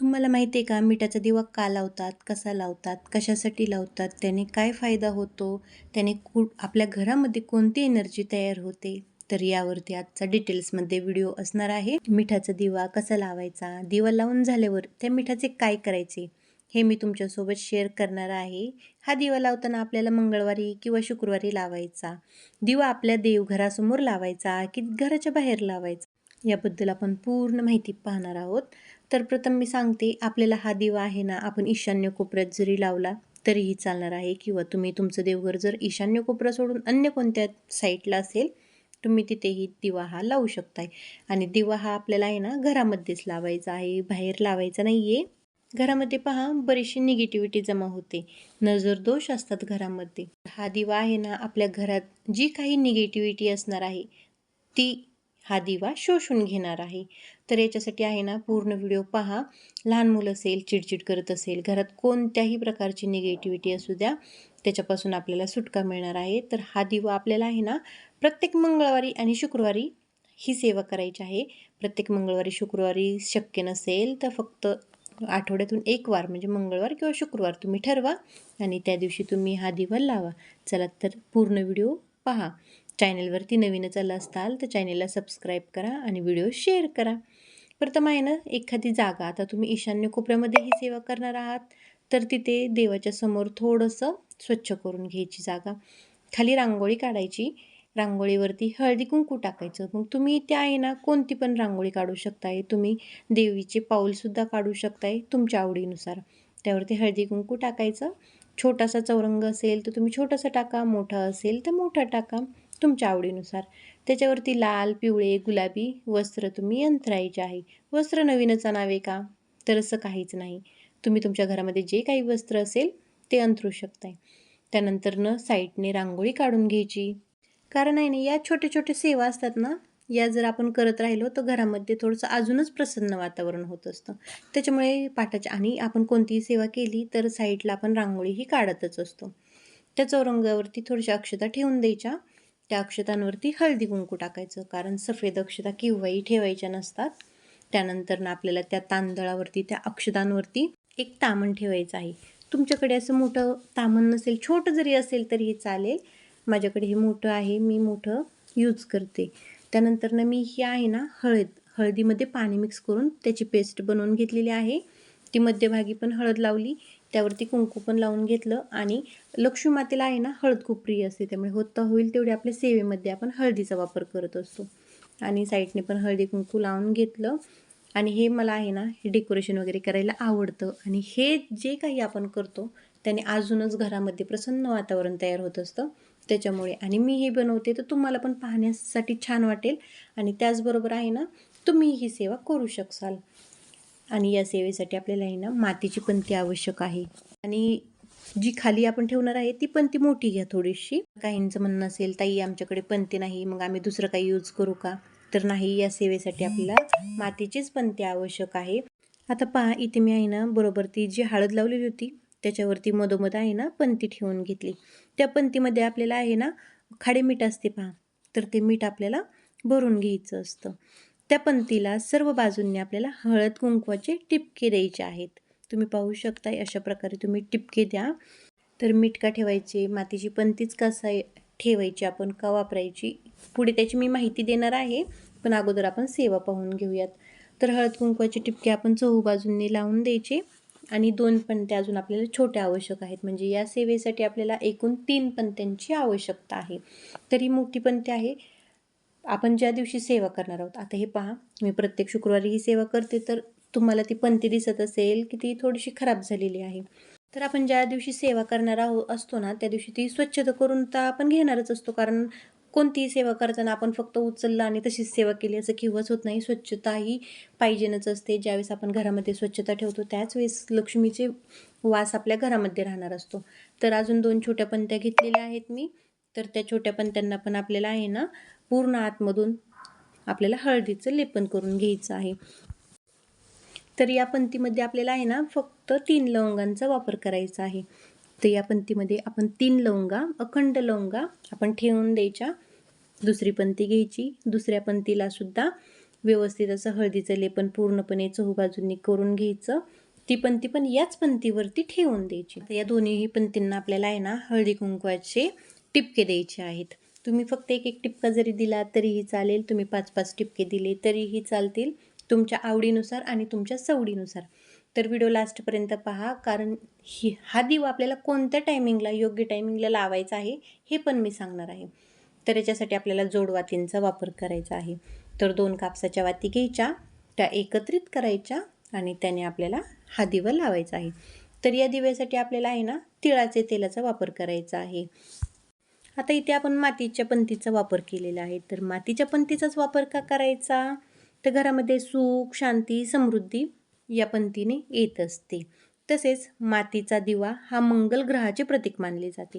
तुम्हाला माहिती आहे का? मिठाचा दिवा का लावतात? कसा लावतात? कशासाठी लावतात? त्याने काय फायदा होतो? त्याने कु आपल्या घरामध्ये कोणती एनर्जी तयार होते? तर यावरती आजचा डिटेल्समध्ये व्हिडिओ असणार आहे. मिठाचा दिवा कसा लावायचा? दिवा लावून झाल्यावर त्या मिठाचे काय करायचे? हे मी तुमच्यासोबत शेअर करणार आहे. हा दिवा लावताना आपल्याला मंगळवारी किंवा शुक्रवारी लावायचा. दिवा आपल्या देवघरासमोर लावायचा की घराच्या बाहेर लावायचा? याबद्दल आपण पूर्ण माहिती पाहणार आहोत. तर प्रथम मी सांगते आपल्याला हा दिवा आहे ना आपण ईशान्य कोपऱ्यात जरी लावला तरीही चालणार आहे. किंवा तुम्ही तुमचं देवघर जर ईशान्य कोपरा सोडून अन्य कोणत्या साईडला असेल तुम्ही तिथेही दिवा हा लावू शकताय. आणि दिवा हा आपल्याला आहे ना घरामध्येच लावायचा आहे बाहेर लावायचा नाही आहे घरामध्ये पहा बरीचशी निगेटिव्हिटी जमा होते. नजर दोष असतात घरामध्ये. हा दिवा आहे ना आपल्या घरात जी काही निगेटिव्हिटी असणार आहे ती हा दिवा शोषून घेणार आहे. तर याच्यासाठी आहे ना पूर्ण व्हिडिओ पहा. लहान मुलं असेल चिडचिड करत असेल घरात कोणत्याही प्रकारची निगेटिव्हिटी असू द्या त्याच्यापासून आपल्याला सुटका मिळणार आहे. तर हा दिवा आपल्याला आहे ना प्रत्येक मंगळवारी आणि शुक्रवारी ही सेवा करायची आहे. प्रत्येक मंगळवारी शुक्रवारी शक्य नसेल तर फक्त आठवड्यातून एक वार म्हणजे मंगळवार किंवा शुक्रवार तुम्ही ठरवा आणि त्या दिवशी तुम्ही हा दिवा लावा. चला तर पूर्ण व्हिडिओ पहा. चॅनलवरती नवीनच आलं असताल तर चॅनेलला सबस्क्राईब करा आणि व्हिडिओ शेअर करा. प्रथम आहे ना एखादी जागा. आता तुम्ही ईशान्य कोपऱ्यामध्ये ही सेवा करणार आहात तर तिथे देवाच्या समोर थोडंसं स्वच्छ करून घ्यायची जागा. खाली रांगोळी काढायची. रांगोळीवरती हळदी कुंकू टाकायचं. मग तुम्ही त्या आहे ना कोणती पण रांगोळी काढू शकताय. तुम्ही देवीचे पाऊलसुद्धा काढू शकताय तुमच्या आवडीनुसार. त्यावरती हळदी कुंकू टाकायचं. छोटासा चौरंग असेल तर तुम्ही छोटासा टाका मोठा असेल तर मोठा टाका. तुमच्या आवडीनुसार. त्याच्यावरती लाल पिवळे गुलाबी वस्त्र तुम्ही अंतरायचे आहे. वस्त्र नवीनच आणावे का? तर असं काहीच नाही. तुम्ही तुमच्या घरामध्ये जे काही वस्त्र असेल ते अंतरू शकताय. त्यानंतर न साईडने रांगोळी काढून घ्यायची. कारण आहे ना या छोट्या छोट्या सेवा असतात ना या जर आपण करत राहिलो तर घरामध्ये थोडंसं अजूनच प्रसन्न वातावरण होत असतं. त्याच्यामुळे पाठाच्या आणि आपण कोणतीही सेवा केली तर साईडला आपण रांगोळीही काढतच असतो. त्या चौरंगावरती थोड्याशा अक्षता ठेवून द्यायच्या. त्या अक्षतांवरती हळदी कुंकू टाकायचं. कारण सफेद अक्षता केव्हाही ठेवायच्या नसतात. त्यानंतर ना आपल्याला त्या तांदळावरती त्या अक्षतांवरती एक तामण ठेवायचं आहे. तुमच्याकडे असं मोठं तामण नसेल छोटं जरी असेल तरी हे चालेल. माझ्याकडे हे मोठं आहे मी मोठं यूज करते. त्यानंतर ना मी ही आहे ना हळद. हळदीमध्ये पाणी मिक्स करून त्याची पेस्ट बनवून घेतलेली आहे. ती मध्यभागी पण हळद लावली. त्यावरती कुंकू पण लावून घेतलं आणि लक्ष्मी मातेला आहे ना हळद खूप प्रिय असते. त्यामुळे होता होईल तेवढे आपल्या सेवेमध्ये आपण हळदीचा वापर करत असतो. आणि साईडने पण हळदी कुंकू लावून घेतलं. आणि हे मला आहे ना हे डेकोरेशन वगैरे करायला आवडतं. आणि हे जे काही आपण करतो त्याने अजूनच घरामध्ये प्रसन्न वातावरण तयार होत असतं. त्याच्यामुळे आणि मी हे बनवते तर तुम्हाला पण पाहण्यासाठी छान वाटेल. आणि त्याचबरोबर आहे ना तुम्ही ही सेवा करू शकाल. आणि या सेवेसाठी आपल्याला आहे ना मातीची पंती आवश्यक आहे. आणि जी खाली आपण ठेवणार आहे ती पंती मोठी घ्या थोडीशी. काहींचं म्हणणं असेल ताई आमच्याकडे पंती नाही मग आम्ही दुसरं काही यूज करू का? तर नाही या सेवेसाठी आपल्याला मातीचीच पंती आवश्यक आहे. आता पहा इथे मी आहे ना बरोबर ती जी हळद लावलेली होती त्याच्यावरती मधोमध आहे ना पंती ठेवून घेतली. त्या पंतीमध्ये आपल्याला आहे ना खाडे मीठ असते पहा. तर ते मीठ आपल्याला भरून घ्यायचं असतं. त्या पंतीला सर्व बाजूंनी आपल्याला हळद कुंकवाचे टिपके द्यायचे आहेत. तुम्ही पाहू शकता अशा प्रकारे तुम्ही टिपके द्या. तर मीठ का ठेवायचे मातीची पंतीच कसा ठेवायची आपण का वापरायची? पुढे त्याची मी माहिती देणार आहे पण अगोदर आपण सेवा पाहून घेऊयात. तर हळद कुंकवाचे टिपके आपण चहू बाजूंनी लावून द्यायचे आणि दोन पंत्या अजून आपल्याला छोट्या आवश्यक आहेत. म्हणजे या सेवेसाठी आपल्याला एकूण तीन पंत्यांची आवश्यकता आहे. तर ही मोठी पंत्या आहे आपण ज्या दिवशी सेवा करणार आहोत आता हे पहा मी प्रत्येक शुक्रवारी ही सेवा करते तर तुम्हाला ती पंती दिसत असेल की ती थोडीशी खराब झालेली आहे. तर आपण ज्या दिवशी सेवा करणार आहोत असतो ना त्या दिवशी ती स्वच्छता करून तर आपण घेणारच असतो कारण कोणतीही सेवा करताना आपण फक्त उचललं आणि तशीच सेवा केली असं किंवाच होत नाही. स्वच्छता ही पाहिजेनच असते. ज्यावेळेस आपण घरामध्ये स्वच्छता ठेवतो त्याच वेळेस लक्ष्मीचे वास आपल्या घरामध्ये राहणार असतो. तर अजून दोन छोट्या पंत्या घेतलेल्या आहेत मी. तर त्या छोट्या पंत्यांना पण आपल्याला आहे ना पूर्ण आतमधून आपल्याला हळदीचं लेपन करून घ्यायचं आहे. तर या पंथीमध्ये आपल्याला आहे ना फक्त तीन लवंगांचा वापर करायचा आहे. तर या पंथीमध्ये आपण तीन लवंगा अखंड लवंगा आपण ठेवून द्यायच्या. दुसरी पंथी घ्यायची. दुसऱ्या पंथीला सुद्धा व्यवस्थित असं हळदीचं लेपन पूर्णपणे चहूबाजूंनी करून घ्यायचं. ती पंथी पण याच पंथीवरती ठेवून द्यायची. तर या दोन्हीही पंथींना आपल्याला आहे ना हळदी कुंकवाचे टिपके द्यायचे आहेत. तुम्ही फक्त एक एक टिपका जरी दिला तरीही चालेल. तुम्ही पाच पाच टिपके दिले तरीही चालतील तुमच्या आवडीनुसार आणि तुमच्या सवडीनुसार. तर व्हिडिओ लास्टपर्यंत पहा कारण ही हा दिवा आपल्याला कोणत्या टायमिंगला योग्य टायमिंगला लावायचा आहे हे पण मी सांगणार आहे. तर याच्यासाठी आपल्याला जोडवातींचा वापर करायचा आहे. तर दोन कापसाच्या वाती घ्यायच्या त्या एकत्रित करायच्या आणि त्याने आपल्याला हा दिवा लावायचा आहे. तर या दिव्यासाठी आपल्याला आहे ना तिळाचे तेलाचा वापर करायचा आहे. आता इथे आपण मातीच्या पंतीचा वापर केलेला आहे. तर मातीच्या पंतीचाच वापर का करायचा? तर घरामध्ये सुख शांती समृद्धी या पंथीने येत असते. तसेच मातीचा दिवा हा मंगल ग्रहाचे प्रतीक मानले जाते.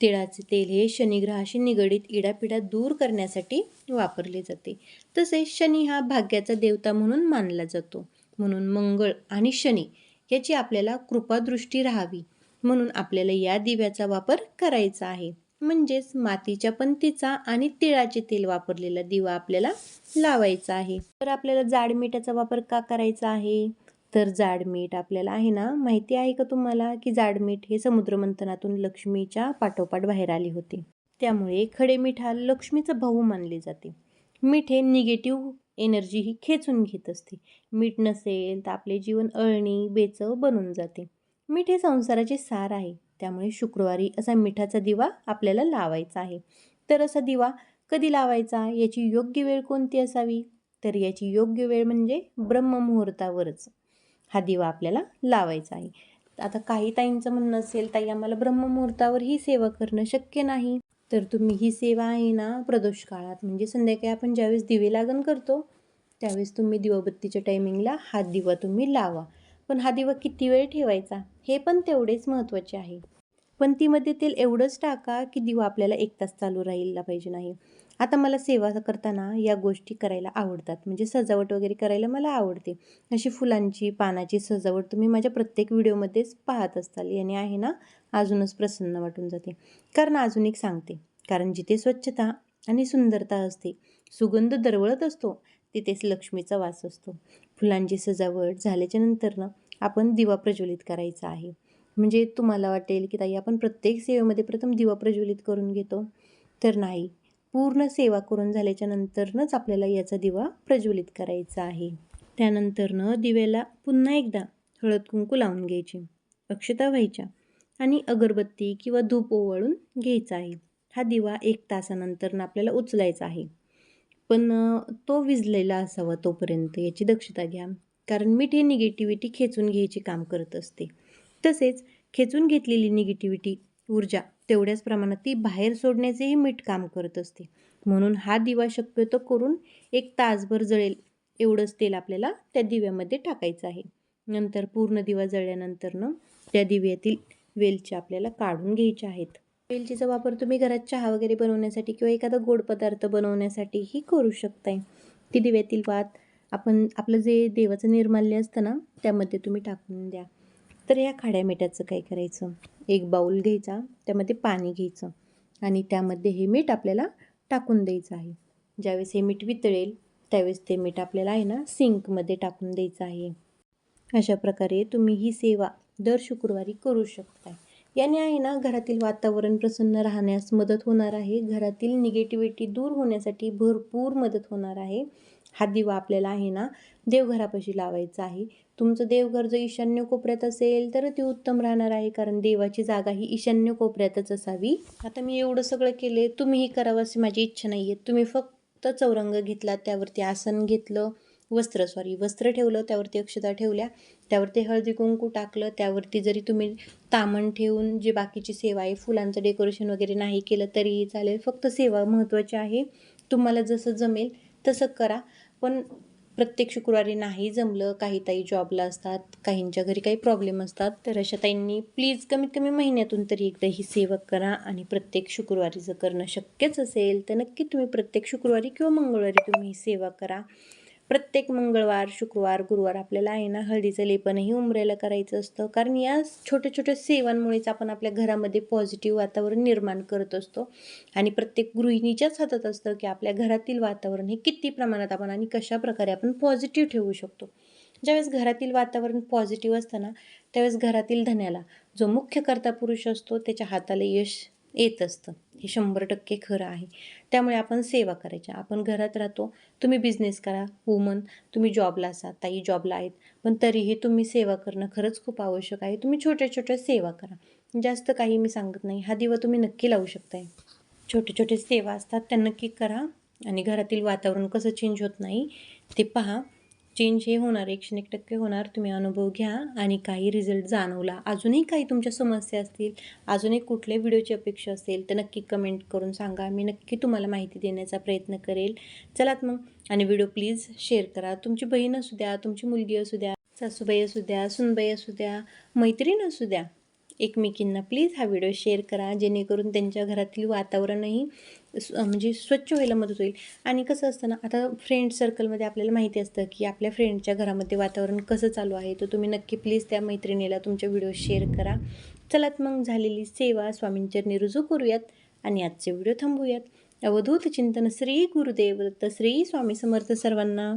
तिळाचे तेल हे शनिग्रहाशी निगडीत इडापिडा दूर करण्यासाठी वापरले जाते. तसेच शनी हा भाग्याचा देवता म्हणून मानला जातो. म्हणून मंगळ आणि शनी याची आपल्याला कृपादृष्टी राहावी. म्हणून आपल्याला या दिव्याचा वापर करायचा आहे. म्हणजेच मातीच्या पंतीचा आणि तिळाचे तेल वापरलेला दिवा आपल्याला लावायचा आहे. तर आपल्याला जाड मिठाचा वापर का करायचा आहे? तर जाड मीठ आपल्याला आहे ना? माहिती आहे का तुम्हाला की जाड मीठ हे समुद्रमंथनातून लक्ष्मीच्या पाठोपाठ बाहेर आले होते. त्यामुळे खडे मीठ हा लक्ष्मीचा भाऊ मानले जाते. मीठ हे निगेटिव्ह एनर्जी ही खेचून घेत असते. मीठ नसेल तर आपले जीवन अळणी बेचव बनून जाते. मीठ हे संसाराचे सार आहे. त्यामुळे शुक्रवारी असा मिठाचा दिवा आपल्याला लावायचा आहे. तर असा दिवा कधी लावायचा? याची योग्य वेळ कोणती असावी? तर याची योग्य वेळ म्हणजे ब्रह्ममुहूर्तावरच हा दिवा आपल्याला लावायचा आहे. आता काही ताईंचं म्हणणं असेल ताई आम्हाला ब्रह्ममुहूर्तावर ही सेवा करणं शक्य नाही. तर तुम्ही ही सेवा आहे ना प्रदोष काळात म्हणजे संध्याकाळी आपण ज्यावेळेस दिवे लागण करतो त्यावेळेस तुम्ही दिवाबत्तीच्या टायमिंगला हा दिवा तुम्ही लावा. पण हा दिवा किती वेळ ठेवायचा? हे पण तेवढेच महत्त्वाचे आहे. पण तीमध्ये तेल एवढंच टाका की दिवा आपल्याला एक तास चालू राहिला पाहिजे नाही. आता मला सेवा करताना या गोष्टी करायला आवडतात. म्हणजे सजावट वगैरे करायला मला आवडते. अशी फुलांची पानाची सजावट तुम्ही माझ्या प्रत्येक व्हिडिओमध्येच पाहत असताल याने आहे ना अजूनच प्रसन्न वाटून जाते. कारण अजून एक सांगते. कारण जिथे स्वच्छता आणि सुंदरता असते सुगंध दरवळत असतो तिथेच लक्ष्मीचा वास असतो. फुलांची सजावट झाल्याच्या नंतरनं आपण दिवा प्रज्वलित करायचा आहे. म्हणजे तुम्हाला वाटेल की ताई आपण प्रत्येक सेवेमध्ये प्रथम दिवा प्रज्वलित करून घेतो. तर नाही पूर्ण सेवा करून झाल्याच्या नंतरनंच आपल्याला याचा दिवा प्रज्वलित करायचा आहे. त्यानंतरनं दिव्याला पुन्हा एकदा हळद कुंकू लावून घ्यायची अक्षता व्हायच्या आणि अगरबत्ती किंवा धूप ओवाळून घ्यायचा आहे. हा दिवा एक तासानंतरनं आपल्याला उचलायचा आहे. पण तो विजलेला असावा तोपर्यंत याची दक्षता घ्या. कारण मीठ हे निगेटिव्हिटी खेचून घ्यायचे काम करत असते. तसेच खेचून घेतलेली निगेटिव्हिटी ऊर्जा तेवढ्याच प्रमाणात ती बाहेर सोडण्याचेही मीठ काम करत असते. म्हणून हा दिवा शक्यतो करून एक तासभर जळेल एवढंच तेल आपल्याला त्या दिव्यामध्ये टाकायचं आहे. नंतर पूर्ण दिवा जळल्यानंतरनं त्या दिव्यातील वेलच्या आपल्याला काढून घ्यायच्या आहेत. वेलचीचा वापर तुम्ही घरात चहा वगैरे बनवण्यासाठी किंवा एखादा गोड पदार्थ बनवण्यासाठीही करू शकताय. ती दिव्यातील वात आपण आपलं जे देवाचं निर्माल्य असतं ना त्यामध्ये तुम्ही टाकून द्या. तर या खाड्या मिठाचं काय करायचं? एक बाऊल घ्यायचा त्यामध्ये पाणी घ्यायचं आणि त्यामध्ये हे मीठ आपल्याला टाकून द्यायचं आहे. ज्यावेळेस हे मीठ वितळेल त्यावेळेस ते मीठ आपल्याला आहे ना सिंकमध्ये टाकून द्यायचं आहे. अशा प्रकारे तुम्ही ही सेवा दर शुक्रवारी करू शकता याने आहे ना घरातील वातावरण प्रसन्न राहण्यास मदत होणार आहे. घरातील निगेटिव्हिटी दूर होण्यासाठी भरपूर मदत होणार आहे. हा दिवा आपल्याला आहे ना देवघरापाशी लावायचा आहे. तुमचं देवघर जर ईशान्य कोपऱ्यात असेल तर ते उत्तम राहणार आहे कारण देवाची जागा ही ईशान्य कोपऱ्यातच असावी. आता मी एवढं सगळं केले तुम्हीही करावं अशी माझी इच्छा नाही आहे तुम्ही फक्त चौरंग घेतला त्यावरती आसन घेतलं. वस्त्र सॉरी वस्त्र ठेवलं त्यावरती अक्षता ठेवल्या. त्यावरती हळदी कुंकू टाकलं. त्यावरती जरी तुम्ही तामण ठेवून जे बाकीची सेवा आहे फुलांचं डेकोरेशन वगैरे नाही केलं तरीही चालेल. फक्त सेवा महत्त्वाची आहे. तुम्हाला जसं जमेल तसं करा. पण प्रत्येक शुक्रवारी नाही जमलं काही ताई जॉबला असतात काहींच्या घरी काही प्रॉब्लेम असतात तर अशा ताईंनी प्लीज कमीत कमी महिन्यातून तरी एकदा ही सेवा करा आणि प्रत्येक शुक्रवारी जर करणं शक्यच असेल तर नक्की तुम्ही प्रत्येक शुक्रवारी किंवा मंगळवारी तुम्ही ही सेवा करा. प्रत्येक मंगळवार शुक्रवार गुरुवार आपल्याला आहे ना हळदीचं लेपनही उमरेला करायचं असतं. कारण या छोट्या छोट्या सेवांमुळेच आपण आपल्या घरामध्ये पॉझिटिव्ह वातावरण निर्माण करत असतो. आणि प्रत्येक गृहिणीच्याच हातात असतं की आपल्या घरातील वातावरण हे किती प्रमाणात आपण आणि कशा प्रकारे आपण पॉझिटिव्ह ठेवू शकतो. ज्यावेळेस घरातील वातावरण पॉझिटिव्ह असतं ना त्यावेळेस घरातील धन्याला जो मुख्य कर्ता पुरुष असतो त्याच्या हाताला यश येत असतं. हे शंभर टक्के खरं आहे. त्यामुळे आपण सेवा करायच्या. आपण घरात राहतो. तुम्ही बिझनेस करा. वुमन तुम्ही जॉबला असा ताई जॉबला आहेत. पण तरीही तुम्ही सेवा करणं खरंच खूप आवश्यक आहे. तुम्ही छोट्या छोट्या सेवा करा. जास्त काही मी सांगत नाही. हा दिवा तुम्ही नक्की लावू शकताय. छोटे छोटे सेवा असतात. त्या नक्की करा. आणि घरातील वातावरण कसं चेंज होत नाही ते पहा. चेंज हे होणार एकशे एक टक्के होणार तुम्ही अनुभव घ्या आणि काही रिझल्ट जाणवला. अजूनही काही तुमच्या समस्या असतील अजूनही कुठल्या व्हिडिओची अपेक्षा असेल तर नक्की कमेंट करून सांगा. मी नक्की तुम्हाला माहिती देण्याचा प्रयत्न करेल. चलात मग आणि व्हिडिओ प्लीज शेअर करा. तुमची बहीण असू द्या तुमची मुलगी असू द्या सासूबाई असू द्या सुनबाई असू द्या मैत्रीण असू द्या. एकमेकींना प्लीज हा व्हिडिओ शेअर करा जेणेकरून त्यांच्या घरातील वातावरणही म्हणजे स्वच्छ व्हायला मदत होईल. आणि कसं असतं ना आता फ्रेंड सर्कलमध्ये आपल्याला माहिती असतं की आपल्या फ्रेंडच्या घरामध्ये वातावरण कसं चालू आहे तर तुम्ही नक्की प्लीज त्या मैत्रिणीला तुमच्या व्हिडिओ शेअर करा. चलात मग झालेली सेवा स्वामींचरणी रुजू करूयात आणि आजचे व्हिडिओ थांबूयात. अवधूत चिंतन श्री गुरुदेव दत्त श्री स्वामी समर्थ सर्वांना.